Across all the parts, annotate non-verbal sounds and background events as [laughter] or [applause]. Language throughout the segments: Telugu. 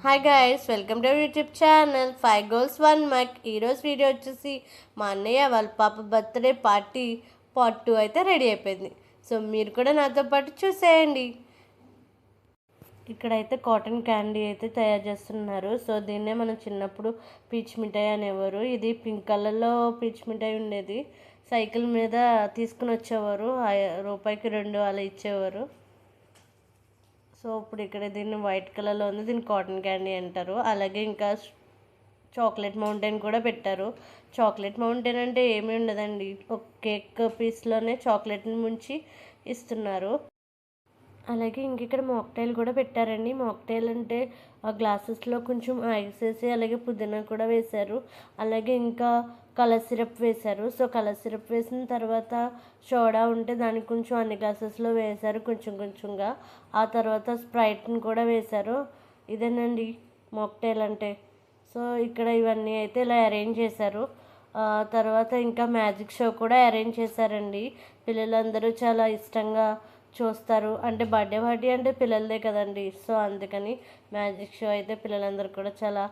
Hi guys welcome to YouTube channel five goals one muck ఈరోజు వీడియో వచ్చేసి మా అన్నయ్య వాళ్ళ పాప బర్త్డే పార్టీ పార్ట్ టూ అయితే రెడీ అయిపోయింది. సో మీరు కూడా నాతో పాటు చూసేయండి. ఇక్కడైతే కాటన్ క్యాండీ అయితే తయారు చేస్తున్నారు. సో దీన్నే మనం చిన్నప్పుడు పీచ్ మిఠాయి అనేవారు. ఇది పింక్ కలర్లో పీచ్ మిఠాయి ఉండేది. సైకిల్ మీద తీసుకుని వచ్చేవారు. రూపాయికి రెండు అలా ఇచ్చేవారు. సో ఇప్పుడు ఇక్కడ దీన్ని వైట్ కలర్లో ఉంది. దీన్ని కాటన్ క్యాండీ అంటారు. అలాగే ఇంకా చాక్లెట్ మౌంటైన్ కూడా పెట్టారు. చాక్లెట్ మౌంటైన్ అంటే ఏమీ ఉండదండి. ఒక కేక్ పీస్లోనే చాక్లెట్ని ముంచి ఇస్తున్నారు. అలాగే ఇంక ఇక్కడ మాక్టైల్ కూడా పెట్టారండి. మాక్టైల్ అంటే ఆ గ్లాసెస్లో కొంచెం ఐస్ వేసి అలాగే పుదీనా కూడా వేశారు. అలాగే ఇంకా కలర్ సిరప్ వేశారు. సో కలర్ సిరప్ వేసిన తర్వాత సోడా ఉంటే దానికి కొంచెం అన్ని గ్లాసెస్లో వేశారు కొంచెం కొంచెంగా. ఆ తర్వాత స్ప్రైట్ని కూడా వేశారు. ఇదేనండి మొక్టైల్ అంటే. సో ఇక్కడ ఇవన్నీ అయితే ఇలా అరేంజ్ చేశారు. తర్వాత ఇంకా మ్యాజిక్ షో కూడా అరేంజ్ చేశారండి. పిల్లలందరూ చాలా ఇష్టంగా చూస్తారు. అంటే బర్త్డే పార్టీ అంటే పిల్లలదే కదండి. సో అందుకని మ్యాజిక్ షో అయితే పిల్లలందరూ కూడా చాలా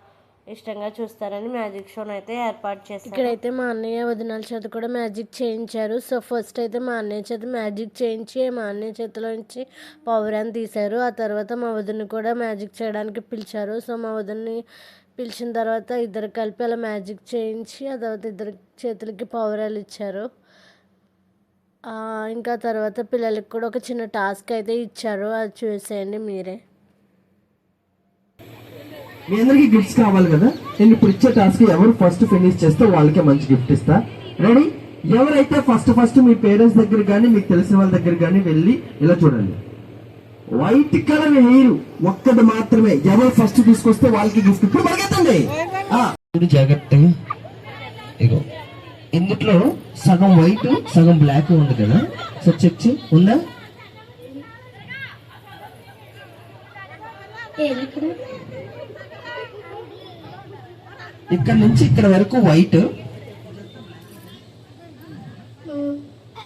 ఇష్టంగా చూస్తారని మ్యాజిక్ షోను అయితే ఏర్పాటు చేశారు. ఇక్కడైతే మా అన్నయ్య వదినాల చేత కూడా మ్యాజిక్ చేయించారు. సో ఫస్ట్ అయితే మా అన్నయ్య చేత మ్యాజిక్ చేయించి మా అన్నయ్య చేతిలో నుంచి పౌరాన్ని తీశారు. ఆ తర్వాత మా వదిన కూడా మ్యాజిక్ చేయడానికి పిలిచారు. సో మా వదిన్ని పిలిచిన తర్వాత ఇద్దరు కలిపి అలా మ్యాజిక్ చేయించి ఆ తర్వాత ఇద్దరు చేతులకి పౌరాలు ఇచ్చారు. ఇంకా తర్వాత పిల్లలకి కూడా ఒక చిన్న టాస్క్ అయితే ఇచ్చారు. అది చూసేయండి మీరే. మీ అందరికి గిఫ్ట్స్ కావాలి కదా? నేను ఇప్పుడు ఇచ్చే టాస్క్ ఎవరు ఫస్ట్ ఫినిష్ చేస్తే వాళ్ళకే మంచి గిఫ్ట్ ఇస్తా. రెడీ ఎవరైతే ఫస్ట్ ఫస్ట్ మీ పేరెంట్స్ దగ్గర కానీ మీకు తెలిసిన వాళ్ళ దగ్గర కానీ వెళ్ళి ఇలా చూడండి. వైట్ కలర్ హెయిర్ ఒక్కటి మాత్రమే ఎవరు ఫస్ట్ తీసుకొస్తే వాళ్ళకి గిఫ్ట్ ఇప్పుడు పరిగెత్తండి. జాగ్రత్తగా ఇగో. ఇందులో సగం వైట్ సగం బ్లాక్ ఉంది కదా? సో చెక్ ఉందా? ఇక్కడ నుంచి ఇక్కడ వరకు వైట్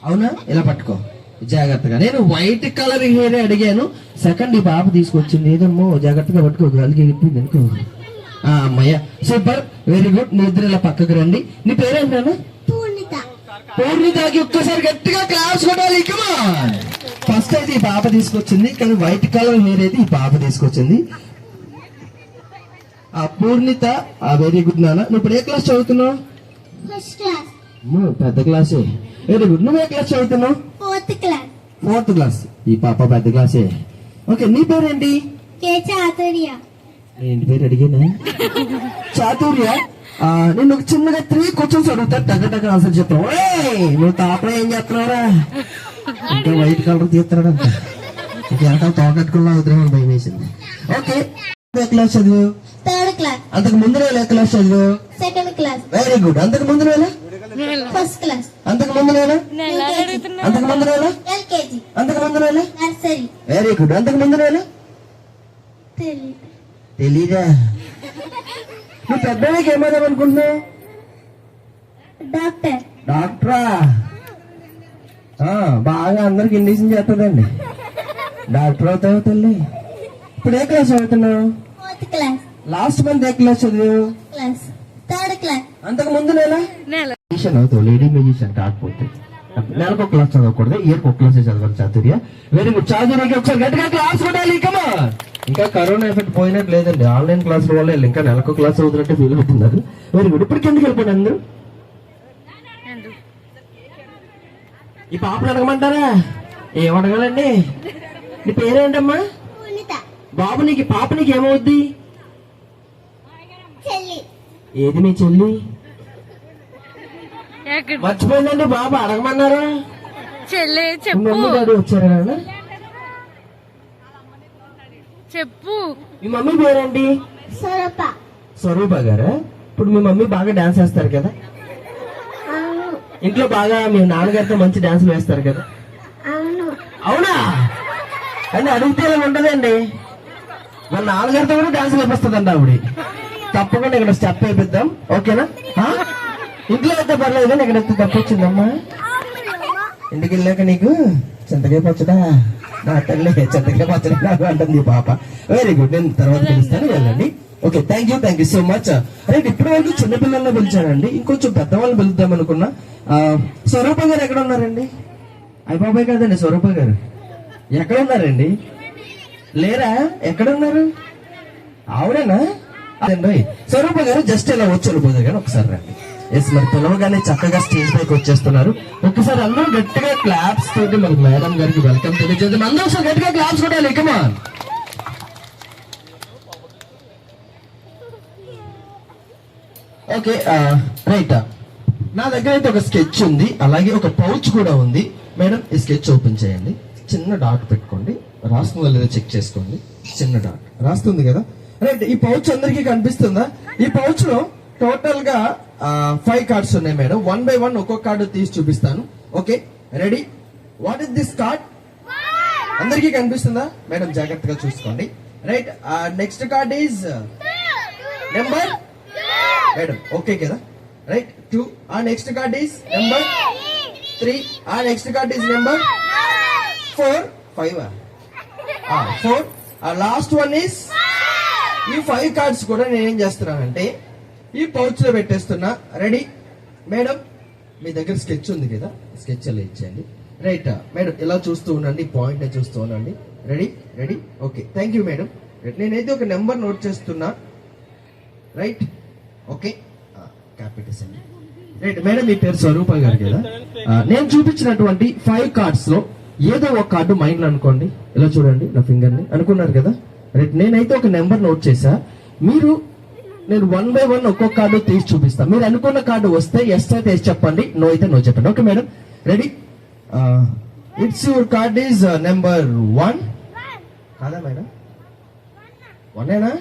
అవునా? ఇలా పట్టుకో. జాగ్రత్తగా. నేను వైట్ కలర్ హెయిర్ అడిగాను. సెకండ్ ఈ పాప తీసుకొచ్చింది. ఏదమ్మో జాగ్రత్తగా పట్టుకో. గాలికి ఎగిరిపోయింది అనుకో. ఆ, అమ్మయ్య. సూపర్ వెరీ గుడ్ నీ ఇద్దరు ఇలా పక్కకు రండి. నీ పేరేంటన్నా పూర్ణితకి ఒక్కసారి గట్టిగా క్లాస్ కొట్టాలి. ఫస్ట్ అయితే ఈ పాప తీసుకొచ్చింది. కానీ వైట్ కలర్ హెయిర్ అయితే ఈ పాప తీసుకొచ్చింది. ఆ పూర్ణిత ఆ వెరీ గుడ్ నాన్న. నువ్వు ఇప్పుడు ఏ క్లాస్ చదువుతున్నావు? పెద్ద క్లాసే వెరీ గుడ్ నువ్వు ఏ క్లాస్ చదువుతున్నావు? ఫోర్త్ క్లాస్ ఫోర్త్ క్లాస్ ఈ పాప పెద్ద క్లాసే ఓకే నీ పేరేంటి? చాతుర్య. ఏంటి పేరు అడిగానా? చాతుర్య? నేను ఒక చిన్నగా త్రీ క్వశ్చన్స్ అడుగుతా టగ టగ ఆన్సర్ చెప్తావు నువ్వు తాపడే ఏం చేస్తున్నావురా? ఇంకా వైట్ కలర్ తీస్తున్నాడు? అంట [laughs] వెనకాల తోకట్టుకున్నా వదిలేమని భయం వేసింది ఓకే క్లాస్ చదివు? థర్డ్ క్లాస్ అంతకు ముందు నెల క్లాస్ చదివు సెకండ్ క్లాస్. వెరీ గుడ్ అంతకు ముందు నెల ఫస్ట్ క్లాస్ అంతకు ముందు నెల అంతకు ముందు నెల ఎల్కేజీ. అంతకు ముందు నెల నర్సరీ. వెరీ గుడ్ అంతకు ముందు నెల తెలియదు తెలీదా? నువ్వు పెద్దవాళ్ళకి ఏమవుదాం అనుకుంటున్నావు? డాక్టర్. డాక్టరా? ఆ, బాగా అందరికి ఇండిషన్ చేస్తుందండి. డాక్టర్ అవుతావు తల్లి? ఇప్పుడు ఏ క్లాస్ చదువుతున్నావు? Fourth class. లాస్ట్ మంత్ ఏ క్లాస్ చదివావు? క్లాస్. Third class. అంతకు ముందు నెల. మ్యూజిషియన్ అవుతావు లేడీ మ్యూజిషియన్ కాకపోతే. నెలకు ఒక క్లాస్ చదవకూడదు ఇయర్ ఒక క్లాస్ చదవాలి చాతుర్య. వెరీ గుడ్ చాతుర్యకి ఒకసారి గట్టిగా క్లాస్ కొట్టాలి కమా ఇంకా కరోనా ఎఫెక్ట్ పోయినట్టు లేదండి. ఆన్లైన్ క్లాసుల వల్ల ఇంకా నెలకు క్లాస్ చదువుతున్నట్టు ఫీల్ అవుతున్నారు. వెరీ గుడ్ ఇప్పుడు కిందకి వెళ్ళిపోండి అందరూ? ఈ పాపను అడగమంటారా? ఏం అడగాలండి? నీ పేరేంటమ్మా? పూనిత. బాబు నీకు పాప నీకు ఏమవుద్ది ఏది మీ చెల్లి? మర్చిపోయిందండి బాబు అడగమన్నారా? చెల్లె డాడీ వచ్చారా నాన్న? చెప్పు. మీ మమ్మీ పేరేంటి? సొరప. స్వరూప గారా? ఇప్పుడు మీ మమ్మీ బాగా డాన్స్ వేస్తారు కదా? అవును. ఇంట్లో బాగా మీ నాన్నగారితో మంచి డాన్స్ వేస్తారు కదా? అవును. అవునా? అని అడిగితే ఉండదండి మా నాన్నగారితో కూడా డాన్స్ వేపిస్తుందండి ఆవిడ. తప్పకుండా ఇక్కడ స్టెప్ వేపిద్దాం. ఓకేనా? ఇంట్లో అయితే పర్లేదు కానీ ఇక్కడ తప్పొచ్చిందమ్మా ఇంటికి వెళ్ళాక నీకు చింతకాయ పచ్చడా? నా తల్లి చెత్తగా నాకు అంటుంది పాప. వెరీ గుడ్ నేను తర్వాత పిలుస్తాను వెళ్ళండి. Okay thank you thank you so much right ఇప్పటి వరకు చిన్నపిల్లల్ని పిలిచానండి. ఇంకొంచెం పెద్దవాళ్ళని పిలుద్దాం అనుకున్నా. స్వరూప గారు ఎక్కడ ఉన్నారండి? అయ్య బాబాయ్ కాదండి స్వరూప గారు. ఎక్కడ ఉన్నారండి? లేరా? ఎక్కడ ఉన్నారు? ఆవిడేనా? అదండి స్వరూప గారు జస్ట్ ఇలా వచ్చి వెళ్ళిపోతారు కానీ ఒకసారి రండి. ఎస్ మరి పిలవగానే చక్కగా స్టేజ్ పైకి వచ్చేస్తున్నారు. ఒకసారి అందరూ గట్టిగా క్లాప్స్ తోటి మన మేడం గారికి వెల్కమ్ తెలియజేద్దాం. అందరూ ఒకసారి గట్టిగా క్లాప్స్ కొట్టాలి కమా ఓకే రైట్ నా దగ్గర అయితే ఒక స్కెచ్ ఉంది. అలాగే ఒక పౌచ్ కూడా ఉంది. మేడం ఈ స్కెచ్ ఓపెన్ చేయండి. చిన్న డాట్ పెట్టుకోండి. రాస్తుందో లేదో చెక్ చేసుకోండి. చిన్న డాట్ రాస్తుంది కదా? రైట్ ఈ పౌచ్ అందరికీ కనిపిస్తుందా? ఈ పౌచ్లో టోటల్గా ఫైవ్ కార్డ్స్ ఉన్నాయి మేడం. వన్ బై వన్ ఒక్కొక్క కార్డు తీసి చూపిస్తాను. Okay ready what is this card అందరికీ కనిపిస్తుందా? మేడం జాగ్రత్తగా చూసుకోండి. Right next card is number madam okay కదా? రైట్ టూ ఆ next card is number three ఆ next card is number four five four ఆ లాస్ట్ వన్ ఈస్ ఈ ఫైవ్ కార్డ్స్ కూడా నేనేం చేస్తున్నానంటే ఈ పౌచ్లో పెట్టేస్తున్నా. రెడీ మేడం మీ దగ్గర స్కెచ్ ఉంది కదా? స్కెచ్ అలా ఇచ్చేయండి. రైట్ మేడం ఇలా చూస్తూ ఉండండి. పాయింట్ చూస్తూ ఉండండి. Ready ready okay thank you madam నేనైతే ఒక నెంబర్ నోట్ చేస్తున్నా. రైట్ ఓకే క్యాపిటల్స్ అండి. రైట్ మేడం మీ పేరు స్వరూప గారు కదా? నేను చూపించినటువంటి ఫైవ్ కార్డ్స్లో ఏదో ఒక కార్డు మైండ్ అనుకోండి. ఇలా చూడండి నా ఫింగర్ని అనుకున్నారు కదా? రైట్ నేనైతే ఒక నెంబర్ నోట్ చేశా. మీరు నేను వన్ బై వన్ ఒక్కొక్క కార్డు తీసి చూపిస్తాను మీరు అనుకున్న కార్డు వస్తే ఎస్ అయితే ఎస్ చెప్పండి. నో అయితే నో చెప్పండి. Okay madam ready it's your card is number one కాదా మేడం వన్నేనా?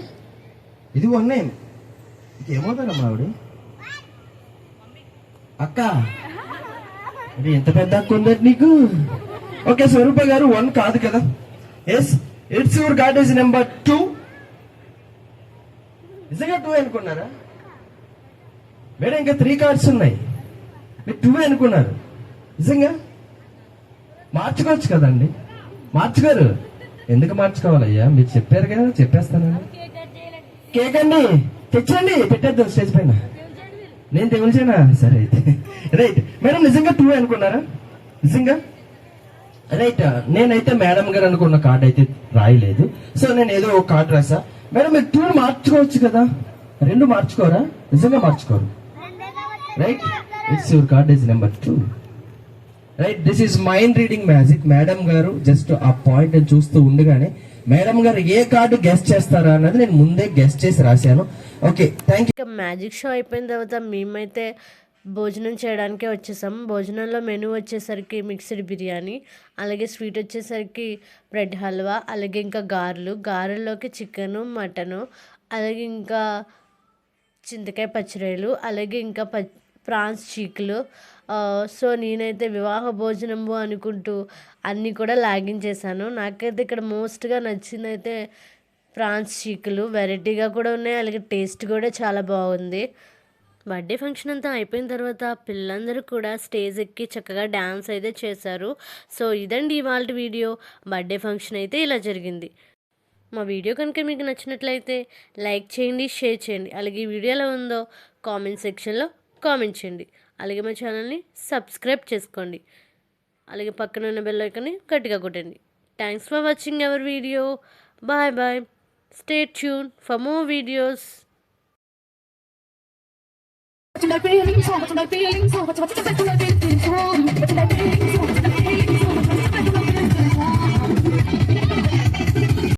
ఇది వన్నే. ఇది ఏమవుతారమ్మా ఆవిడ అక్క ఎంత పెద్ద అక్క ఉందండి నీకు? ఓకే స్వరూప గారు వన్ కాదు కదా. Yes it's your card number two నిజంగా టూ అనుకున్నారా? మేడం ఇంకా త్రీ కార్డ్స్ ఉన్నాయి. మీరు టూ అనుకున్నారు. నిజంగా? మార్చుకోవచ్చు కదండి. మార్చుకోరు. ఎందుకు మార్చుకోవాలయ్యా? మీరు చెప్పారు కదా చెప్పేస్తాను కేక్ అండి తెచ్చండి పెట్టేద్దాం స్టేజ్ పైన. నేను తెగుల్చానా సరే అయితే. [laughs] రైట్. మేడం నిజంగా టూ అనుకున్నారా? నిజంగా? రైట్ uh, నేనైతే మేడం గారు అనుకున్న కార్డ్ అయితే రాయలేదు. సో నేను ఏదో ఒక కార్డ్ రాసా. మేడం మీరు టూ మార్చుకోవచ్చు కదా? రెండు మార్చుకోరా? నిజంగా మార్చుకోరు. Right it's your card is number two right this is mind reading magic madam గారు జస్ట్ ఆ పాయింట్ చూస్తూ ఉండగానే మేడం గారు ఏ కార్డు గెస్ట్ చేస్తారా? అన్నది నేను ముందే గెస్ట్ చేసి రాశాను. Okay thank you magic show అయిపోయిన తర్వాత మేమైతే భోజనం చేయడానికే వచ్చేసాం. భోజనంలో మెనూ వచ్చేసరికి మిక్స్డ్ బిర్యానీ అలాగే స్వీట్ వచ్చేసరికి బ్రెడ్ హల్వా అలాగే ఇంకా గారెలు. గారెల్లోకి చికెను మటను అలాగే ఇంకా చింతకాయ పచ్చిరొయ్యలు అలాగే ఇంకా ప ప్రాన్స్ చీకులు. సో నేనైతే వివాహ భోజనము అనుకుంటూ అన్నీ కూడా లాగించేసాను నాకైతే ఇక్కడ మోస్ట్గా నచ్చిందైతే ప్రాన్స్ చీకులు. వెరైటీగా కూడా ఉన్నాయి అలాగే టేస్ట్ కూడా చాలా బాగుంది. బర్త్డే ఫంక్షన్ అంతా అయిపోయిన తర్వాత పిల్లలందరూ కూడా స్టేజ్ ఎక్కి చక్కగా డ్యాన్స్ అయితే చేశారు. సో ఇదండి ఇవాళ వీడియో. బర్త్డే ఫంక్షన్ అయితే ఇలా జరిగింది. మా వీడియో కనుక మీకు నచ్చినట్లయితే లైక్ చేయండి షేర్ చేయండి. అలాగే ఈ వీడియో ఎలా ఉందో కామెంట్ సెక్షన్లో కామెంట్ చేయండి. అలాగే మా ఛానల్ని సబ్స్క్రైబ్ చేసుకోండి. అలాగే పక్కన ఉన్న బెల్ ఐకాన్ని గట్టిగా కొట్టండి. Thanks for watching our video bye bye stay tune for more videos tonight feelings, how much am I feeling, how much am I feeling, how much am I feeling, how much am I feeling,